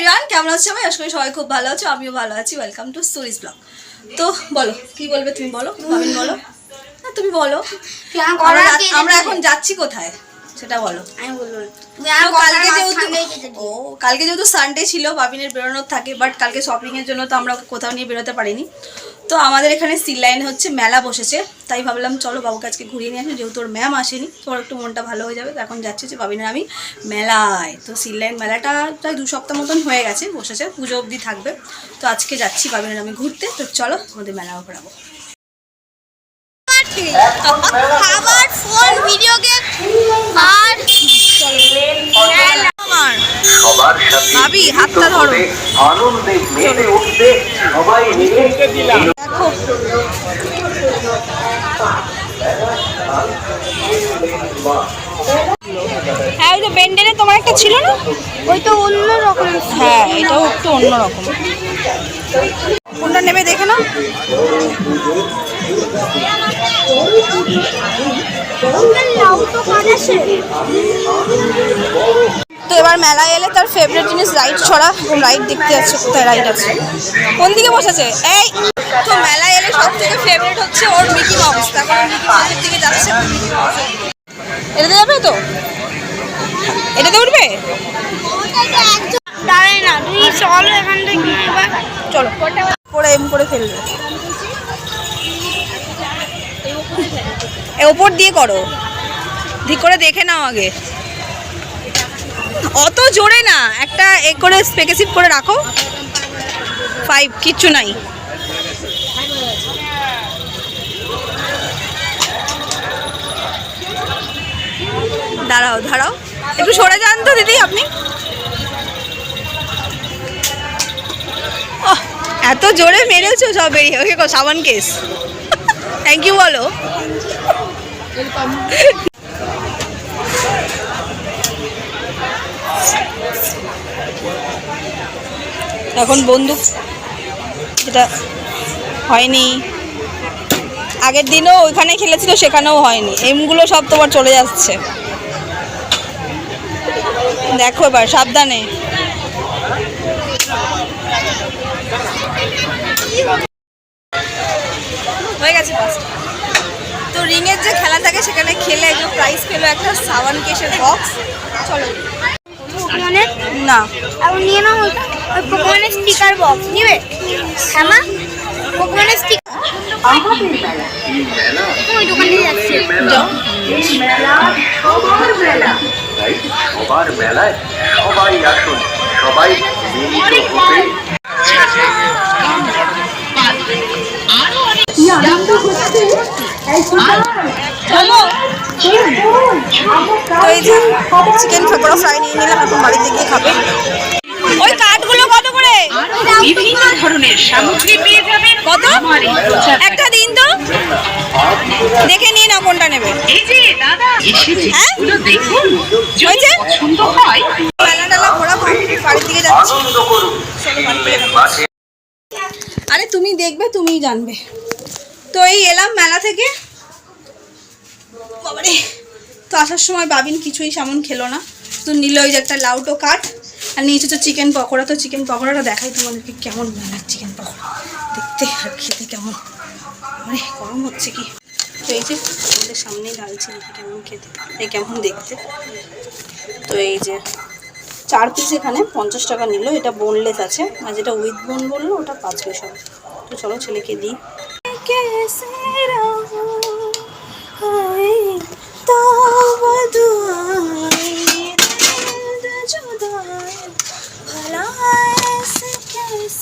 Iran কেমন আছো সবাই? আজকে সবাই খুব ভালো আছো আমিও ভালো আছি। ওয়েলকাম টু স্টোরিজ ব্লগ তো বলো কি বলবে তুমি বলো? ভাবিন বলো। তুমি বলো। আমরা এখন যাচ্ছি কোথায়? সেটা বলো। আমি বলব কালকে যেহেতু ও কালকে যেহেতু সানডে ছিল বাবিনের বেরোনোর থাকে বাট কালকে শপিং এর জন্য তো আমরা কোথাও নিয়ে বেরোতে পারিনি। তো আমাদের এখানে সিল লাইন হচ্ছে মেলা বসেছে। তাই ভাবলাম চলো বাবুকে আজকে ঘুরিয়ে নিয়ে আসি। যেহেতু ওর ম্যাম আসেনি তোমার একটু মনটা ভালো হয়ে যাবে। তো এখন যাচ্ছে যে বাবিনের আমি মেলায়। তো সিল লাইন মেলাটা প্রায় দু সপ্তাহ মতন হয়ে গেছে বসেছে পুজো অবধি থাকবে। তো আজকে যাচ্ছি বাবিনের আমি ঘুরতে। তো চলো আমাদের মেলাও ঘোরাবো। খাবার ফোন ভিডিও গেম আর আমার সবার সাথে ভাবি, হাতটা ধরো। হতে, আনন্দে মেতে উঠতে সবাই মিলে দেখো। হ্যাঁ ওই তো বেন্ডেলে তোমার একটা ছিল না? ওই তো অন্য রকম। হ্যাঁ এটাও একটু অন্যরকম কোনটা নেবে দেখে না লাউ তো কাটাছে তো এবার মেলায় এলে তার ফেভারিট জিনিস রাইড ছড়া রাইড দেখতে যাচ্ছে কোথায় রাইড আছে। কোন দিকে বসেছে? এই তো মেলায় এলে সব থেকে ফেভারিট হচ্ছে ওর মিকি মাউস তারপরে মিকি মাউসের দিকে যাচ্ছে। এটাতে যাবে তো? এটাতে উঠবে? দাঁড়ায় না তুই চলো এখান থেকে এবার চলো। করে এম করে ফেলবে। এ ওপর দিয়ে করো। ঠিক করে দেখে নাও আগে। অত জোরে না, একটা এ করে স্পেকেসিভ করে রাখো। ফাইভ কিচ্ছু নাই। দাঁড়াও দাঁড়াও। একটু সরে যান তো দিদি আপনি। এত জোরে মেরেছো সব। বেরিয়ে ওকে, সাবান কেস। থ্যাংক ইউ বলো। এখন বন্দুক যেটা হয়নি। আগের দিনও ওইখানে খেলেছিল সেখানেও হয়নি। এমগুলো সব তোমার চলে যাচ্ছে। দেখো এবার সাবধানে। হয়ে গেছে তো রিংয়ের যে খেলা থাকে সেখানে খেলে যে প্রাইজ পেল একটা সাবান কেসের বক্স চলো। না। নিয়ে নাও পোকেমনের স্টিকার বক্স নিবে? হ্যাঁ মা? পোকেমনের স্টিকার ওই দোকানে যাচ্ছে। সবার মেলা তাই সবার মেলায় সবাই আসুন সবাই মিলিত হতে। তো এই যে চিকেন পকোড়া ফ্রাই নিয়ে নিলাম এখন বাড়িতে গিয়ে খাবে। ওই বিভিন্ন ধরনের সামগ্রী পেয়ে যাবেন কত? একটা দিন তো। দেখে নিয়ে না কোনটা নেবে। এই যে দাদা এসেছে। হ্যাঁ? দেখুন হয়েছে? পছন্দ হয়। মেলা টেলা ঘোরা বাড়ির দিকে যাচ্ছি। আরে তুমি দেখবে তুমিই জানবে। তো এই এলাম মেলা থেকে। বাবারে তো আসার সময় বাবিন কিছুই সামন খেলো না। তো নিল ওই যে একটা লাউটো কাঠ। আর নিয়েছে তো চিকেন পকোড়া, তো চিকেন পকোড়াটা দেখাই তোমাদেরকে কেমন মেলার চিকেন পকোড়া। দেখতে আর খেতে কেমন। মানে গরম হচ্ছে কি। তো এই যে আমাদের সামনেই দেখি কেমন খেতে? এই কেমন দেখতে? তো এই যে চার পিস এখানে পঞ্চাশ টাকা নিল, এটা বোনলেস আছে। আর যেটা উইথ বোন বলল, ওটা পাঁচ পিস তো চলো ছেলেকে দিই।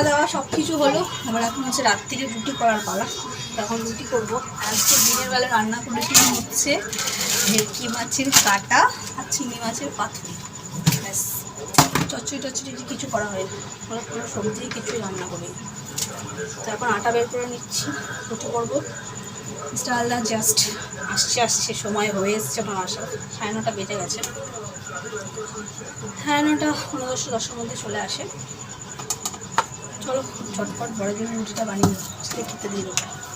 খাওয়া দাওয়া সব কিছু হলো। এবার এখন হচ্ছে রাত্রিরে রুটি করার পালা। তখন রুটি করব। আজকে দিনের বেলা রান্না করেছিলাম হচ্ছে ভেটকি মাছের কাটা আর চিংড়ি মাছের পাতুরি। ব্যাস। চচ্চড়ি টচ্চড়ি কিছু করা হয়নি। আমরা কোনো সবজি কিছুই রান্না করি তারপর আটা বের করে নিচ্ছি। রুটি করব। ডালদা জাস্ট আসছে আসছে। সময় হয়ে এসছে আমার আসা সাড়ে নটা বেজে গেছে। সাড়ে নটা, পনেরো দশ দশের মধ্যে চলে আসে।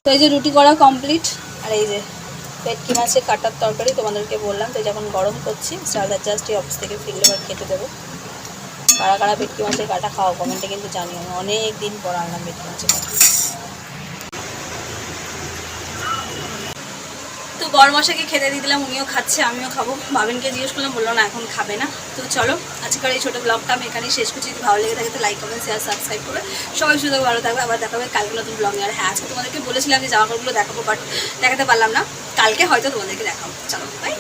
তো এই যে রুটি করা কমপ্লিট আর এই যে পেটকি মাছের কাটার তরকারি তোমাদেরকে বললাম, তো যখন গরম করছি ডালদা জাস্ট এই অফিস থেকে ফিরলে এবার খেতে দেবো। কারা কারা ভেটকি মাছের কাটা খাওয়া কমেন্টে কিন্তু জানিও, অনেক দিন পর আনলাম ভেটকি মাছের কাটা। তো বড় মশাকে খেতে দিয়ে দিলাম, উনিও খাচ্ছে, আমিও খাব। বাবেনকে জিজ্ঞেস করলাম, বলল, না, এখন খাবে না। তো চলো, আজকের এই ছোটো ব্লগটা আমি এখানেই শেষ করছি। যদি ভালো লেগে থাকে তো লাইক কমেন্ট শেয়ার সাবস্ক্রাইব করে সবাই সুযোগ ভালো থাকবে আবার দেখাবে কালকে নতুন ব্লগ আর হ্যাঁ আজকে তোমাদেরকে বলেছিলাম যে জামাকাপড়গুলো দেখাবো বাট দেখাতে পারলাম না। কালকে হয়তো তোমাদেরকে দেখাবো। চলো বাই